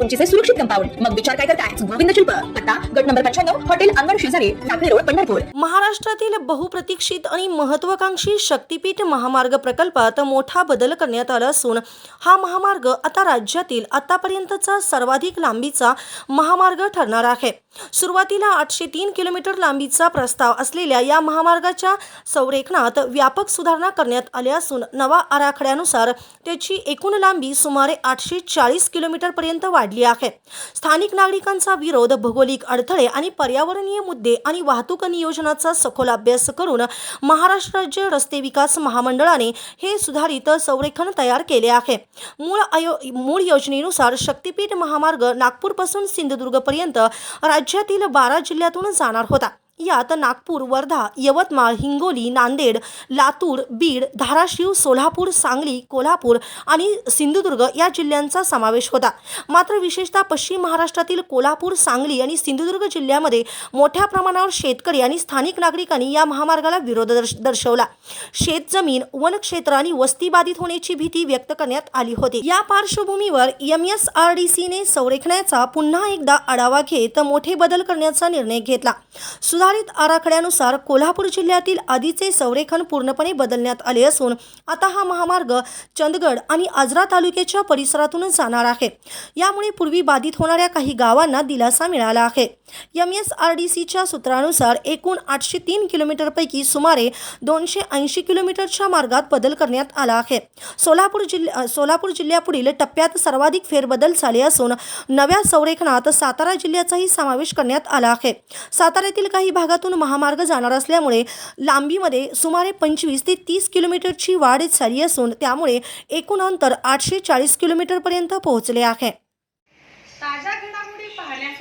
उंचीचे सुरक्षित कंपाऊंड मग विचार काय करताय? गोविंद शिल्प. पत्ता गट नंबर पंच्याण्णव हॉटेल अंगण शेजारी टाकळी रोड पंढरपूर. महाराष्ट्रातील बहुप्रतीक्षित आणि महत्वाकांक्षी शक्तीपीठ महामार्ग प्रकल्पात मोठा बदल करण्यात आला असून हा महामार्ग आता राज्यातील आतापर्यंतचा सर्वाधिक लांबीचा महामार्ग ठरणार आहे. सुरुवातीला आठशे तीन किलोमीटर लांबीचा प्रस्ताव असलेल्या या महामार्गाच्या संरेखनात व्यापक सुधारणा करण्यात आल्या असून नवा आराखड्यानुसार त्याची एकूण लांबी सुमारे आठशे चाळीस किलोमीटरपर्यंत काढली आहे स्थानिक नागरिकांचा विरोध भौगोलिक अडथळे आणि पर्यावरणीय मुद्दे आणि वाहतूक नियोजनाचा सखोल अभ्यास करून महाराष्ट्र राज्य रस्ते विकास महामंडळाने हे सुधारित संरेखन तयार केले आहे. मूळ आयो मूळ योजनेनुसार शक्तीपीठ महामार्ग नागपूरपासून सिंधुदुर्गपर्यंत राज्यातील बारा जिल्ह्यातून जाणार होता. यात नागपूर वर्धा यवतमाळ हिंगोली नांदेड लातूर बीड धाराशिव सोलापूर सांगली कोल्हापूर आणि सिंधुदुर्ग या जिल्ह्यांचा समावेश होता. मात्र विशेषतः पश्चिम महाराष्ट्रातील कोल्हापूर सांगली आणि सिंधुदुर्ग जिल्ह्यामध्ये मोठ्या प्रमाणावर शेतकरी आणि स्थानिक नागरिकांनी या महामार्गाला विरोध दर्श दर्शवला. शेतजमीन वनक्षेत्र आणि वस्ती बाधित होण्याची भीती व्यक्त करण्यात आली होती. या पार्श्वभूमीवर एम एस आर डी सीने संरेखण्याचा पुन्हा एकदा आढावा घेत मोठे बदल करण्याचा निर्णय घेतला. सुधारित आराखड्यानुसार कोल्हापूर जिल्ह्यातील आधीचे संरेखन पूर्णपणे बदलण्यात आले असून आता हा महामार्ग चंदगड आणि आजरा तालुक्याच्या परिसरातून जाणार आहे. यामुळे पूर्वी बाधित होणाऱ्या काही गावांना दिलासा मिळाला आहे. एम एस आर डी सीच्या सूत्रानुसार एकूण आठशे तीन किलोमीटरपैकी सुमारे दोनशे ऐंशी किलोमीटरच्या मार्गात बदल करण्यात आला आहे. सोलापूर जिल्ह्या सोलापूर जिल्ह्यापुढील टप्प्यात सर्वाधिक फेरबदल झाले असून नव्या संरेखनात सातारा जिल्ह्याचाही समावेश करण्यात आला आहे. साताऱ्यातील काही भागातून महामार्ग जाणार असल्यामुळे लांबीमध्ये सुमारे पंचवीस ते तीस किलोमीटरची वाढ झाली असून त्यामुळे एकूण अंतर आठशे चाळीस किलोमीटरपर्यंत पोहोचले आहे. ताज्या